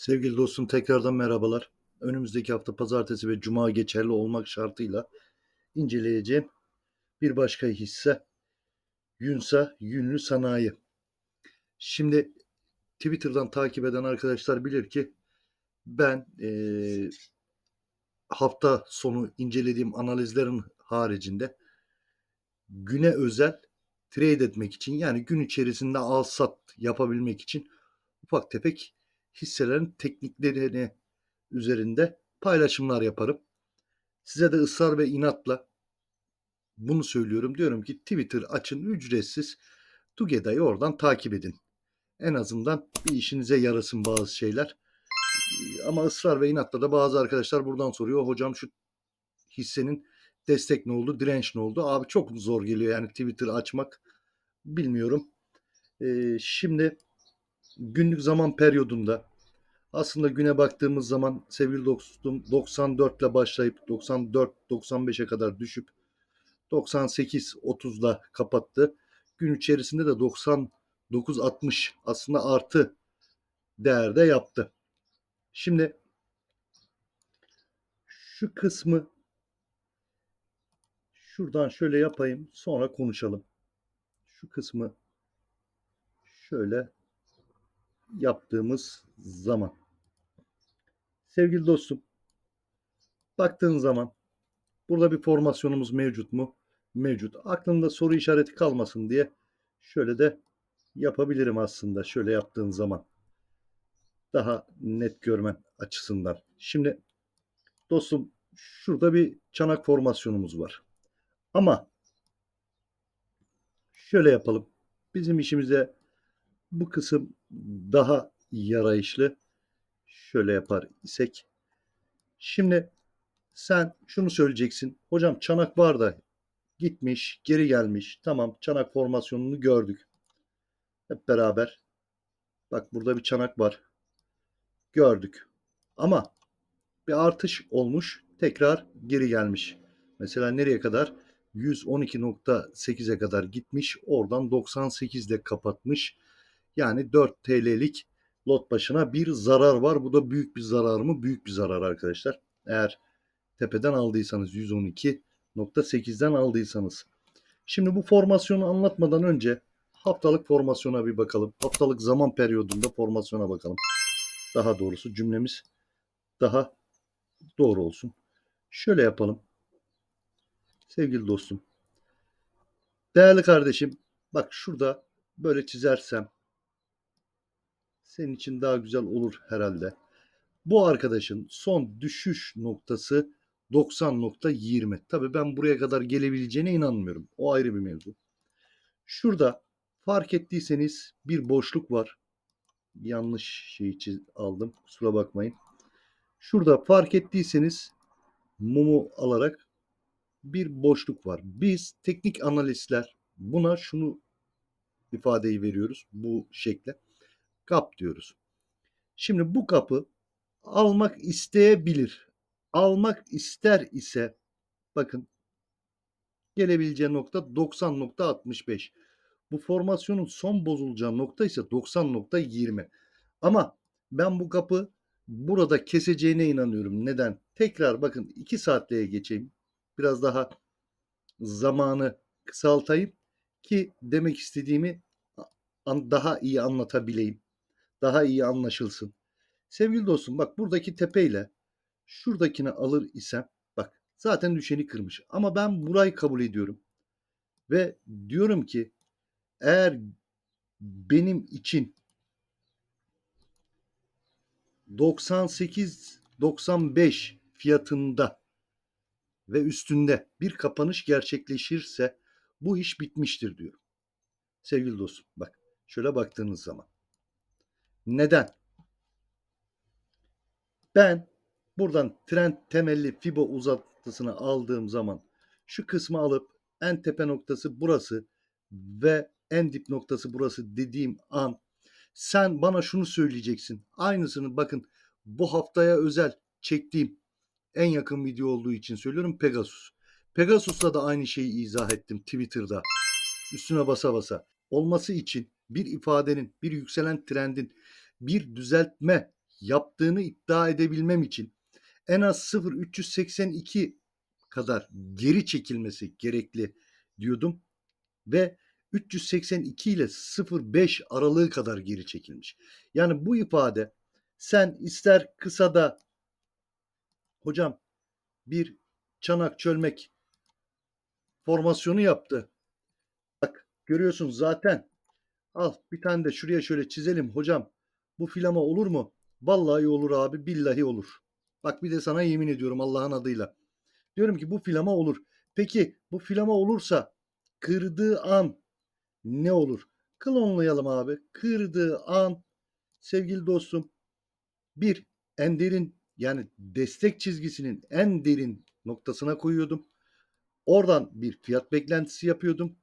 Sevgili dostum tekrardan merhabalar. Önümüzdeki hafta pazartesi ve cuma geçerli olmak şartıyla inceleyeceğim bir başka hisse Yunsa Yünlü Sanayi. Şimdi Twitter'dan takip eden arkadaşlar bilir ki ben eee, hafta sonu incelediğim analizlerin haricinde güne özel trade etmek için yani gün içerisinde al sat yapabilmek için ufak tefek hisselerin tekniklerini üzerinde paylaşımlar yaparım. Size de ısrar ve inatla bunu söylüyorum. Diyorum ki Twitter açın ücretsiz. Tugeda'yı oradan takip edin. En azından bir işinize yarasın bazı şeyler. Ama ısrar ve inatla da bazı arkadaşlar buradan soruyor. Hocam şu hissenin destek ne oldu, direnç ne oldu? Abi çok zor geliyor yani Twitter açmak. Bilmiyorum. Ee, şimdi günlük zaman periyodunda aslında güne baktığımız zaman sevgili dostum 94 ile başlayıp 94-95'e kadar düşüp 98-30'da kapattı. Gün içerisinde de 99-60 aslında artı değerde yaptı. Şimdi şu kısmı şuradan şöyle yapayım sonra konuşalım. Şu kısmı şöyle yaptığımız zaman. Sevgili dostum, baktığın zaman burada bir formasyonumuz mevcut mu? Mevcut. Aklında soru işareti kalmasın diye şöyle de yapabilirim aslında şöyle yaptığın zaman. Daha net görmen açısından. Şimdi dostum şurada bir çanak formasyonumuz var. Ama şöyle yapalım. Bizim işimize bu kısım daha yarayışlı. Şöyle yapar isek. Şimdi sen şunu söyleyeceksin. Hocam çanak var da gitmiş, geri gelmiş. Tamam çanak formasyonunu gördük. Hep beraber. Bak burada bir çanak var. Gördük. Ama bir artış olmuş. Tekrar geri gelmiş. Mesela nereye kadar? 112.8'e kadar gitmiş. Oradan 98 ile kapatmış. Yani 4 TL'lik lot başına bir zarar var. Bu da büyük bir zarar mı? Büyük bir zarar arkadaşlar. Eğer tepeden aldıysanız 112.8'den aldıysanız. Şimdi bu formasyonu anlatmadan önce haftalık formasyona bir bakalım. Haftalık zaman periyodunda formasyona bakalım. Daha doğrusu cümlemiz daha doğru olsun. Şöyle yapalım. Sevgili dostum. Değerli kardeşim, bak şurada böyle çizersem senin için daha güzel olur herhalde. Bu arkadaşın son düşüş noktası 90.20. Tabii ben buraya kadar gelebileceğine inanmıyorum. O ayrı bir mevzu. Şurada fark ettiyseniz bir boşluk var. Yanlış şeyi çiz- aldım. Kusura bakmayın. Şurada fark ettiyseniz mumu alarak bir boşluk var. Biz teknik analistler buna şunu ifadeyi veriyoruz bu şekle. Kap diyoruz. Şimdi bu kapı almak isteyebilir. Almak ister ise bakın gelebileceği nokta 90.65. Bu formasyonun son bozulacağı nokta ise 90.20. Ama ben bu kapı burada keseceğine inanıyorum. Neden? Tekrar bakın 2 saatliğe geçeyim. Biraz daha zamanı kısaltayım ki demek istediğimi daha iyi anlatabileyim. Daha iyi anlaşılsın. Sevgili dostum bak buradaki tepeyle şuradakini alır isem bak zaten düşeni kırmış. Ama ben burayı kabul ediyorum. Ve diyorum ki eğer benim için 98-95 fiyatında ve üstünde bir kapanış gerçekleşirse bu iş bitmiştir diyorum. Sevgili dostum bak şöyle baktığınız zaman. Neden? Ben buradan trend temelli fibo uzatısını aldığım zaman şu kısmı alıp en tepe noktası burası ve en dip noktası burası dediğim an sen bana şunu söyleyeceksin. Aynısını bakın bu haftaya özel çektiğim en yakın video olduğu için söylüyorum Pegasus. Pegasus'ta da aynı şeyi izah ettim Twitter'da. Üstüne basa basa. Olması için bir ifadenin, bir yükselen trendin bir düzeltme yaptığını iddia edebilmem için en az 0.382 kadar geri çekilmesi gerekli diyordum ve 382 ile 0.5 aralığı kadar geri çekilmiş. Yani bu ifade sen ister kısada hocam bir çanak çölmek formasyonu yaptı. Bak görüyorsun zaten. Al bir tane de şuraya şöyle çizelim hocam. Bu filama olur mu? Vallahi olur abi billahi olur. Bak bir de sana yemin ediyorum Allah'ın adıyla. Diyorum ki bu filama olur. Peki bu filama olursa kırdığı an ne olur? Klonlayalım abi. Kırdığı an sevgili dostum bir en derin yani destek çizgisinin en derin noktasına koyuyordum. Oradan bir fiyat beklentisi yapıyordum.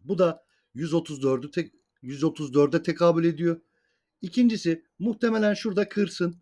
Bu da 134'ü tek 134'e tekabül ediyor. İkincisi muhtemelen şurada kırsın.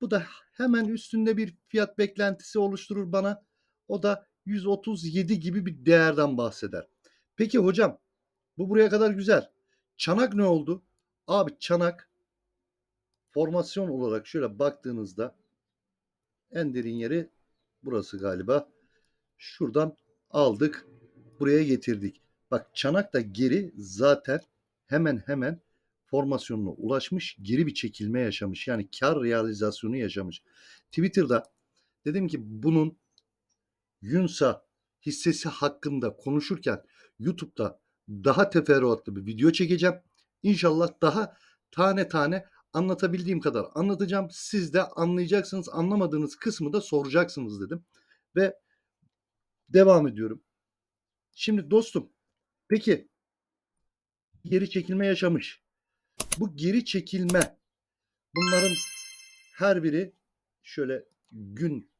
Bu da hemen üstünde bir fiyat beklentisi oluşturur bana. O da 137 gibi bir değerden bahseder. Peki hocam bu buraya kadar güzel. Çanak ne oldu? Abi çanak formasyon olarak şöyle baktığınızda en derin yeri burası galiba. Şuradan aldık buraya getirdik. Bak çanak da geri zaten hemen hemen formasyonuna ulaşmış, geri bir çekilme yaşamış. Yani kar realizasyonu yaşamış. Twitter'da dedim ki bunun Yunsa hissesi hakkında konuşurken YouTube'da daha teferruatlı bir video çekeceğim. İnşallah daha tane tane anlatabildiğim kadar anlatacağım. Siz de anlayacaksınız. Anlamadığınız kısmı da soracaksınız dedim. Ve devam ediyorum. Şimdi dostum peki geri çekilme yaşamış. Bu geri çekilme bunların her biri şöyle gün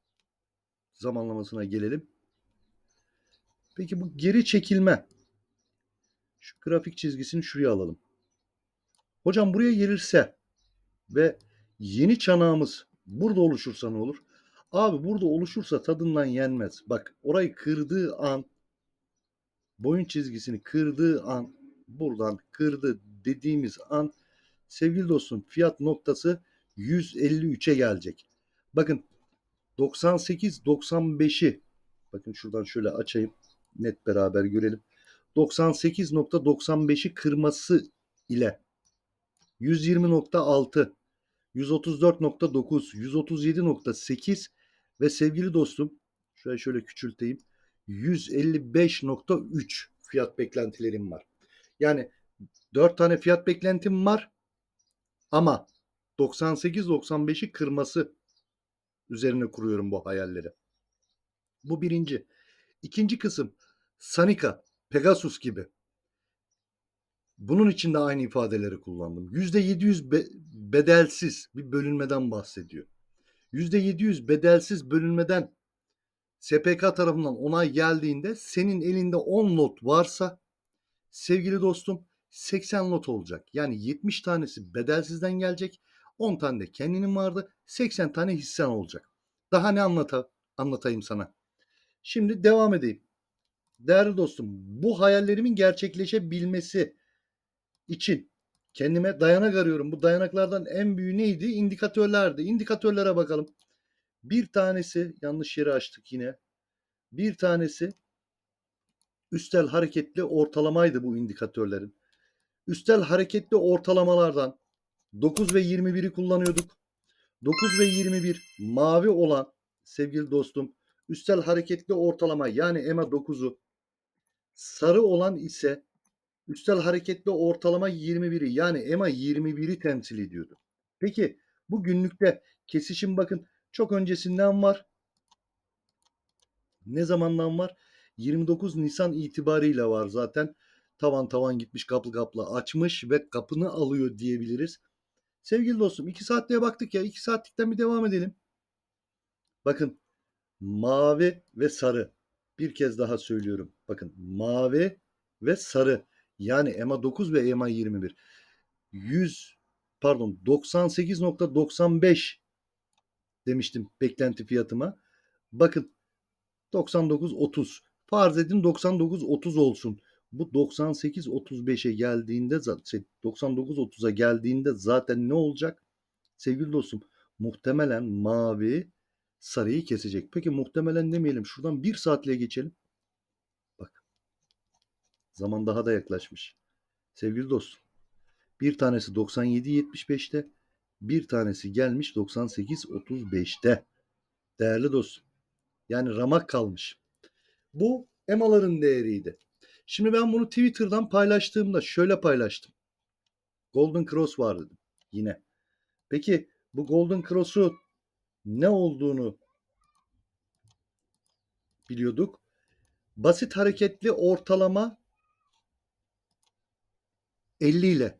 zamanlamasına gelelim. Peki bu geri çekilme şu grafik çizgisini şuraya alalım. Hocam buraya gelirse ve yeni çanağımız burada oluşursa ne olur? Abi burada oluşursa tadından yenmez. Bak orayı kırdığı an boyun çizgisini kırdığı an buradan kırdı dediğimiz an sevgili dostum fiyat noktası 153'e gelecek. Bakın 98 95'i bakın şuradan şöyle açayım net beraber görelim. 98.95'i kırması ile 120.6, 134.9, 137.8 ve sevgili dostum şöyle şöyle küçülteyim 155.3 fiyat beklentilerim var. Yani 4 tane fiyat beklentim var ama 98-95'i kırması üzerine kuruyorum bu hayalleri. Bu birinci. İkinci kısım Sanika, Pegasus gibi. Bunun için de aynı ifadeleri kullandım. %700 be- bedelsiz bir bölünmeden bahsediyor. %700 bedelsiz bölünmeden SPK tarafından onay geldiğinde senin elinde 10 lot varsa sevgili dostum 80 lot olacak. Yani 70 tanesi bedelsizden gelecek. 10 tane de kendinin vardı. 80 tane hissen olacak. Daha ne anlata, anlatayım sana? Şimdi devam edeyim. Değerli dostum, bu hayallerimin gerçekleşebilmesi için kendime dayanak arıyorum. Bu dayanaklardan en büyüğü neydi? İndikatörlerdi. İndikatörlere bakalım. Bir tanesi yanlış yere açtık yine. Bir tanesi üstel hareketli ortalamaydı bu indikatörlerin. Üstel hareketli ortalamalardan 9 ve 21'i kullanıyorduk. 9 ve 21 mavi olan sevgili dostum üstel hareketli ortalama yani EMA 9'u sarı olan ise üstel hareketli ortalama 21'i yani EMA 21'i temsil ediyordu. Peki bu günlükte kesişim bakın çok öncesinden var. Ne zamandan var? 29 Nisan itibariyle var zaten. Tavan tavan gitmiş kaplı kaplı açmış ve kapını alıyor diyebiliriz. Sevgili dostum 2 saatliğe baktık ya 2 saatlikten bir devam edelim. Bakın mavi ve sarı. Bir kez daha söylüyorum. Bakın mavi ve sarı. Yani EMA 9 ve EMA 21. 100 pardon 98.95 demiştim beklenti fiyatıma. Bakın 99.30. Farz edin 99.30 olsun. Bu 98.35'e geldiğinde zaten 99.30'a geldiğinde zaten ne olacak? Sevgili dostum muhtemelen mavi sarıyı kesecek. Peki muhtemelen demeyelim. Şuradan bir saatliğe geçelim. Bak. Zaman daha da yaklaşmış. Sevgili dostum. Bir tanesi 97.75'te. Bir tanesi gelmiş 98.35'te. Değerli dostum. Yani ramak kalmış. Bu EMA'ların değeriydi. Şimdi ben bunu Twitter'dan paylaştığımda şöyle paylaştım. Golden Cross var dedim yine. Peki bu Golden Cross'u ne olduğunu biliyorduk. Basit hareketli ortalama 50 ile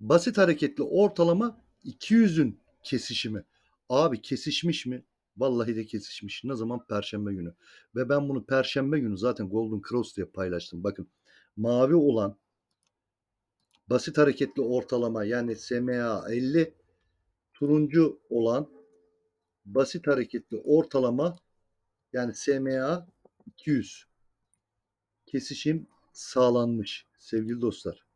basit hareketli ortalama 200'ün kesişimi. Abi kesişmiş mi? Vallahi de kesişmiş. Ne zaman? Perşembe günü. Ve ben bunu Perşembe günü zaten Golden Cross diye paylaştım. Bakın mavi olan basit hareketli ortalama yani SMA 50 turuncu olan basit hareketli ortalama yani SMA 200 kesişim sağlanmış sevgili dostlar.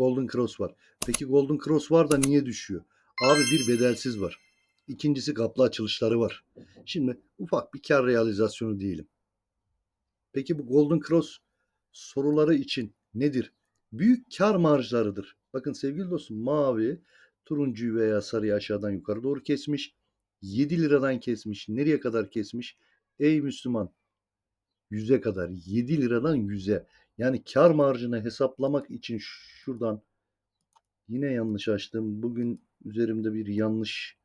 Golden Cross var. Peki Golden Cross var da niye düşüyor? Abi bir bedelsiz var. İkincisi kaplı açılışları var. Şimdi ufak bir kar realizasyonu diyelim. Peki bu Golden Cross soruları için nedir? Büyük kar marjlarıdır. Bakın sevgili dostum mavi turuncuyu veya sarıyı aşağıdan yukarı doğru kesmiş. 7 liradan kesmiş. Nereye kadar kesmiş? Ey Müslüman 100'e kadar 7 liradan 100'e yani kar marjını hesaplamak için şuradan yine yanlış açtım. Bugün üzerimde bir yanlış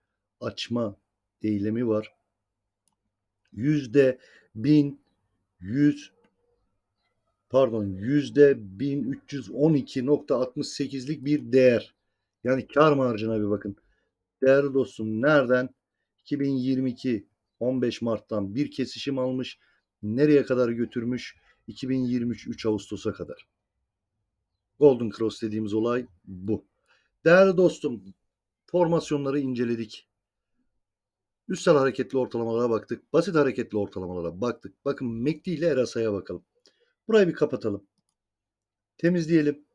açma eylemi var. Yüzde bin yüz pardon yüzde 1312.68'lik bir değer. Yani kar marjına bir bakın. Değerli dostum nereden? 2022 15 Mart'tan bir kesişim almış. Nereye kadar götürmüş? 2023 3 Ağustos'a kadar. Golden Cross dediğimiz olay bu. Değerli dostum, formasyonları inceledik. Üstel hareketli ortalamalara baktık. Basit hareketli ortalamalara baktık. Bakın MACD ile RSI'ye bakalım. Burayı bir kapatalım. Temizleyelim.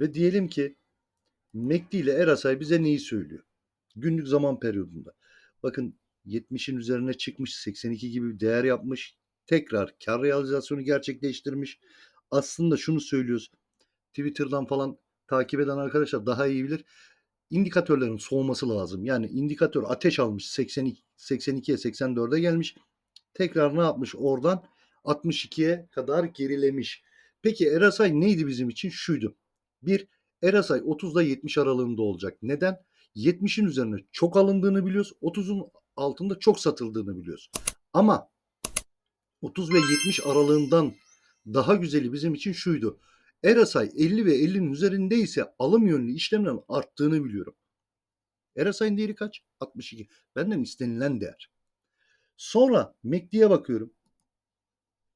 Ve diyelim ki MACD ile RSI bize neyi söylüyor? Günlük zaman periyodunda. Bakın 70'in üzerine çıkmış 82 gibi bir değer yapmış. Tekrar kar realizasyonu gerçekleştirmiş. Aslında şunu söylüyoruz. Twitter'dan falan takip eden arkadaşlar daha iyi bilir. İndikatörlerin soğuması lazım. Yani indikatör ateş almış 82 82'ye 84'e gelmiş. Tekrar ne yapmış oradan 62'ye kadar gerilemiş. Peki RSI neydi bizim için? Şuydu. Bir RSI 30'da 70 aralığında olacak. Neden? 70'in üzerine çok alındığını biliyoruz. 30'un altında çok satıldığını biliyoruz. Ama 30 ve 70 aralığından daha güzeli bizim için şuydu. RSI 50 ve 50'nin üzerindeyse alım yönlü işlemlerin arttığını biliyorum. RSI'nin değeri kaç? 62. Benden istenilen değer. Sonra MACD'ye bakıyorum.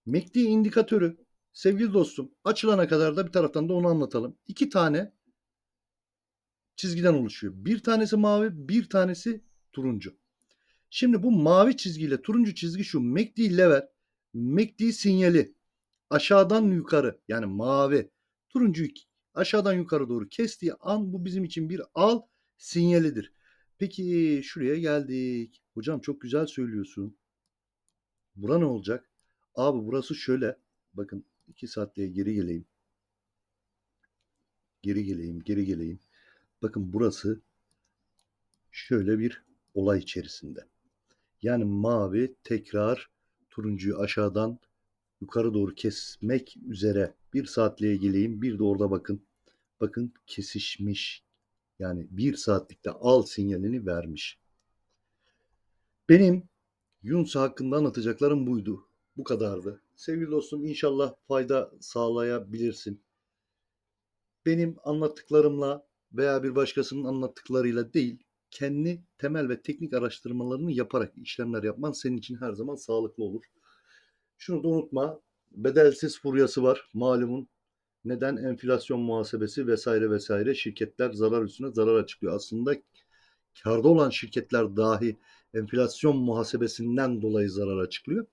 MACD indikatörü sevgili dostum açılana kadar da bir taraftan da onu anlatalım. İki tane çizgiden oluşuyor. Bir tanesi mavi, bir tanesi turuncu. Şimdi bu mavi çizgiyle turuncu çizgi şu MACD level, MACD sinyali aşağıdan yukarı yani mavi, turuncu aşağıdan yukarı doğru kestiği an bu bizim için bir al sinyalidir. Peki şuraya geldik. Hocam çok güzel söylüyorsun. Bura ne olacak? Abi burası şöyle. Bakın 2 saatliğe geri geleyim. Geri geleyim, geri geleyim. Bakın burası şöyle bir olay içerisinde. Yani mavi tekrar turuncuyu aşağıdan yukarı doğru kesmek üzere bir saatliğe geleyim. Bir de orada bakın. Bakın kesişmiş. Yani bir saatlikte al sinyalini vermiş. Benim Yunus hakkında anlatacaklarım buydu. Bu kadardı. Sevgili dostum inşallah fayda sağlayabilirsin. Benim anlattıklarımla veya bir başkasının anlattıklarıyla değil, kendi temel ve teknik araştırmalarını yaparak işlemler yapman senin için her zaman sağlıklı olur. Şunu da unutma, bedelsiz furyası var malumun. Neden? Enflasyon muhasebesi vesaire vesaire şirketler zarar üstüne zarar açıklıyor. Aslında karda olan şirketler dahi enflasyon muhasebesinden dolayı zarar açıklıyor.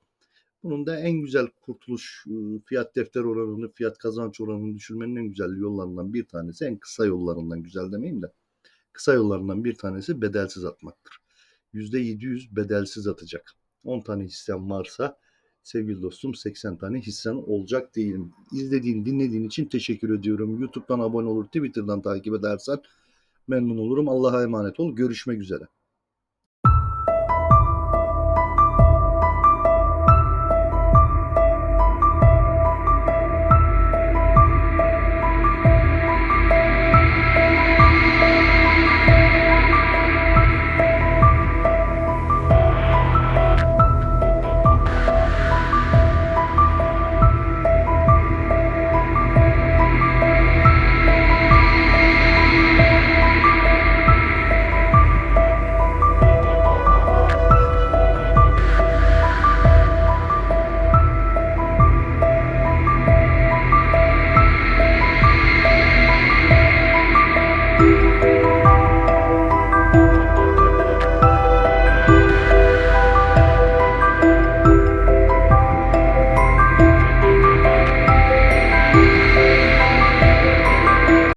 Bunun da en güzel kurtuluş fiyat defter oranını, fiyat kazanç oranını düşürmenin en güzel yollarından bir tanesi, en kısa yollarından güzel demeyeyim de kısa yollarından bir tanesi bedelsiz atmaktır. %700 bedelsiz atacak. 10 tane hissen varsa sevgili dostum 80 tane hissen olacak değilim. İzlediğin, dinlediğin için teşekkür ediyorum. YouTube'dan abone olur, Twitter'dan takip edersen memnun olurum. Allah'a emanet ol. Görüşmek üzere.